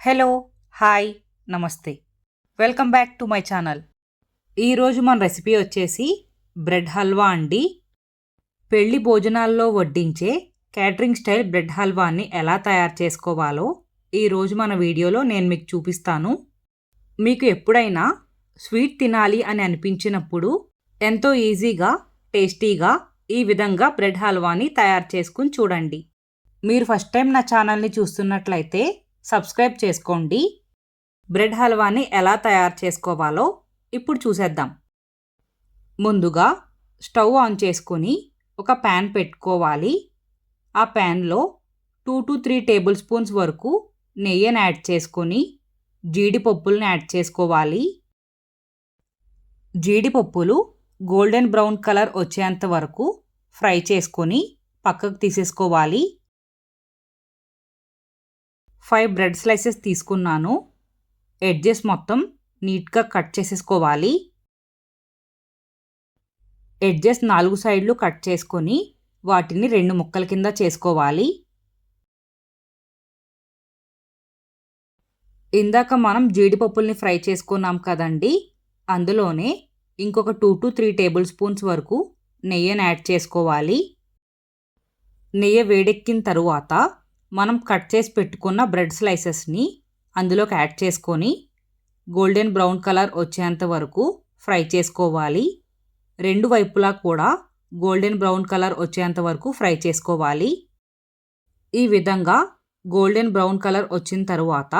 Hello hi నమస్తే. Welcome back to my channel. ఈరోజు మన రెసిపీ వచ్చేసి బ్రెడ్ హల్వా అండి. పెళ్ళి భోజనాల్లో వడ్డించే క్యాటరింగ్ స్టైల్ బ్రెడ్ హల్వాని ఎలా తయారు చేసుకోవాలో ఈరోజు మన వీడియోలో నేను మీకు చూపిస్తాను. మీకు ఎప్పుడైనా స్వీట్ తినాలి అని అనిపించినప్పుడు ఎంతో ఈజీగా టేస్టీగా ఈ విధంగా బ్రెడ్ హల్వాని తయారు చేసుకుని చూడండి. మీరు ఫస్ట్ టైం నా ఛానల్ని చూస్తున్నట్లయితే సబ్స్క్రైబ్ చేసుకోండి. బ్రెడ్ హల్వాని ఎలా తయారు చేసుకోవాలో ఇప్పుడు చూసేద్దాం. ముందుగా స్టవ్ ఆన్ చేసుకొని ఒక ప్యాన్ పెట్టుకోవాలి. ఆ ప్యాన్లో two to three tablespoons వరకు నెయ్యిని యాడ్ చేసుకొని జీడిపప్పులను యాడ్ చేసుకోవాలి. జీడిపప్పులు గోల్డెన్ బ్రౌన్ కలర్ వచ్చేంత వరకు ఫ్రై చేసుకొని పక్కకు తీసేసుకోవాలి. ఫైవ్ బ్రెడ్ స్లైసెస్ తీసుకున్నాను. ఎడ్జెస్ మొత్తం నీట్గా కట్ చేసేసుకోవాలి. ఎడ్జెస్ నాలుగు సైడ్లు కట్ చేసుకొని వాటిని రెండు ముక్కల కింద చేసుకోవాలి. ఇందాక మనం జీడిపప్పుల్ని ఫ్రై చేసుకున్నాం కదండి అందులోనే ఇంకొక two to three tablespoons వరకు నెయ్యిని యాడ్ చేసుకోవాలి. నెయ్యి వేడెక్కిన తరువాత మనం కట్ చేసి పెట్టుకున్న బ్రెడ్ స్లైసెస్ని అందులోకి యాడ్ చేసుకొని గోల్డెన్ బ్రౌన్ కలర్ వచ్చేంత వరకు ఫ్రై చేసుకోవాలి. రెండు వైపులా కూడా గోల్డెన్ బ్రౌన్ కలర్ వచ్చేంత వరకు ఫ్రై చేసుకోవాలి. ఈ విధంగా గోల్డెన్ బ్రౌన్ కలర్ వచ్చిన తరువాత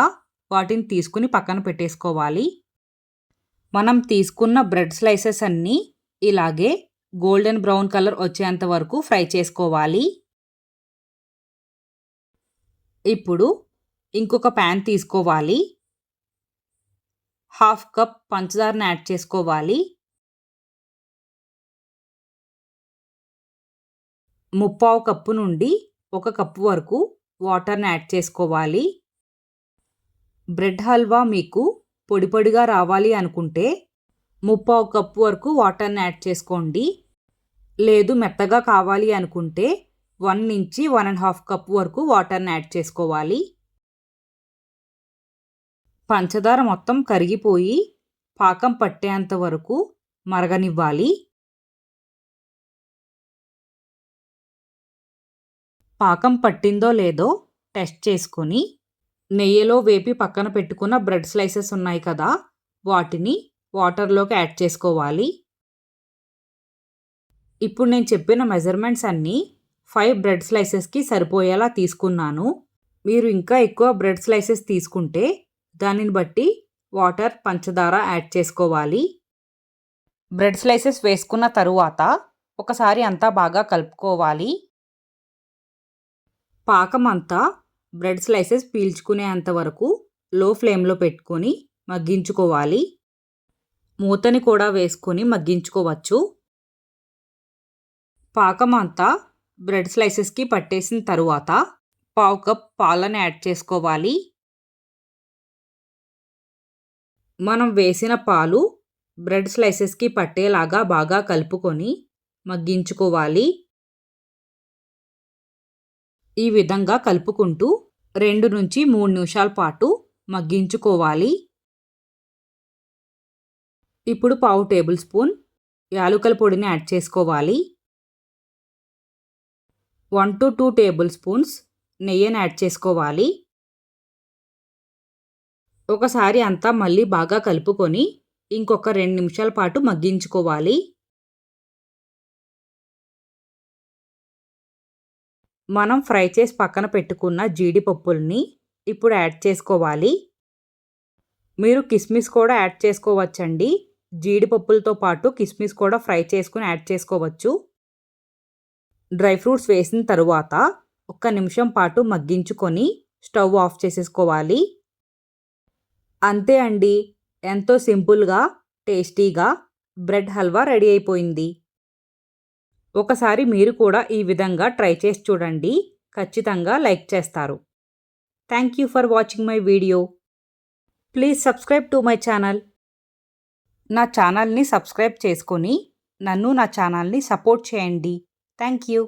వాటిని తీసుకుని పక్కన పెట్టేసుకోవాలి. మనం తీసుకున్న బ్రెడ్ స్లైసెస్ అన్నీ ఇలాగే గోల్డెన్ బ్రౌన్ కలర్ వచ్చేంత వరకు ఫ్రై చేసుకోవాలి. ఇప్పుడు ఇంకొక ప్యాన్ తీసుకోవాలి. హాఫ్ కప్ పంచదారని యాడ్ చేసుకోవాలి. ముప్పావు కప్పు నుండి ఒక కప్పు వరకు వాటర్ని యాడ్ చేసుకోవాలి. బ్రెడ్ హల్వా మీకు పొడి పొడిగా రావాలి అనుకుంటే ముప్పావు కప్పు వరకు వాటర్ని యాడ్ చేసుకోండి. లేదు మెత్తగా కావాలి అనుకుంటే వన్ నుంచి వన్ అండ్ హాఫ్ కప్ వరకు వాటర్ని యాడ్ చేసుకోవాలి. పంచదార మొత్తం కరిగిపోయి పాకం పట్టేంత వరకు మరగనివ్వాలి. పాకం పట్టిందో లేదో టెస్ట్ చేసుకొని నెయ్యిలో వేపి పక్కన పెట్టుకున్న బ్రెడ్ స్లైసెస్ ఉన్నాయి కదా వాటిని వాటర్లోకి యాడ్ చేసుకోవాలి. ఇప్పుడు నేను చెప్పిన మెజర్మెంట్స్ అన్నీ ఫైవ్ బ్రెడ్ స్లైసెస్కి సరిపోయేలా తీసుకున్నాను. మీరు ఇంకా ఎక్కువ బ్రెడ్ స్లైసెస్ తీసుకుంటే దానిని బట్టి వాటర్ పంచదార యాడ్ చేసుకోవాలి. బ్రెడ్ స్లైసెస్ వేసుకున్న తరువాత ఒకసారి అంతా బాగా కలుపుకోవాలి. పాకం అంతా బ్రెడ్ స్లైసెస్ పీల్చుకునేంత వరకు లో ఫ్లేమ్లో పెట్టుకొని మగ్గించుకోవాలి. మూతని కూడా వేసుకొని మగ్గించుకోవచ్చు. పాకం అంతా బ్రెడ్ స్లైసెస్కి పట్టేసిన తరువాత పావు కప్ పాలను యాడ్ చేసుకోవాలి. మనం వేసిన పాలు బ్రెడ్ స్లైసెస్కి పట్టేలాగా బాగా కలుపుకొని మగ్గించుకోవాలి. ఈ విధంగా కలుపుకుంటూ రెండు నుంచి మూడు నిమిషాల పాటు మగ్గించుకోవాలి. ఇప్పుడు పావు టేబుల్ స్పూన్ యాలుకల పొడిని యాడ్ చేసుకోవాలి. One to two tablespoons నెయ్యిని యాడ్ చేసుకోవాలి. ఒకసారి అంతా మళ్ళీ బాగా కలుపుకొని ఇంకొక రెండు నిమిషాల పాటు మగ్గించుకోవాలి. మనం ఫ్రై చేసి పక్కన పెట్టుకున్న జీడిపప్పుల్ని ఇప్పుడు యాడ్ చేసుకోవాలి. మీరు కిస్మిస్ కూడా యాడ్ చేసుకోవచ్చండి. జీడిపప్పులతో పాటు కిస్మిస్ కూడా ఫ్రై చేసుకుని యాడ్ చేసుకోవచ్చు. డ్రై ఫ్రూట్స్ వేసిన తరువాత ఒక్క నిమిషం పాటు మగ్గించుకొని స్టవ్ ఆఫ్ చేసేసుకోవాలి. అంతే అండి. ఎంతో సింపుల్గా టేస్టీగా బ్రెడ్ హల్వా రెడీ అయిపోయింది. ఒకసారి మీరు కూడా ఈ విధంగా ట్రై చేసి చూడండి. ఖచ్చితంగా లైక్ చేస్తారు. Thank you for watching my video please subscribe to my channel నా ఛానల్ని సబ్స్క్రైబ్ చేసుకొని నన్ను నా ఛానల్ని సపోర్ట్ చేయండి. Thank you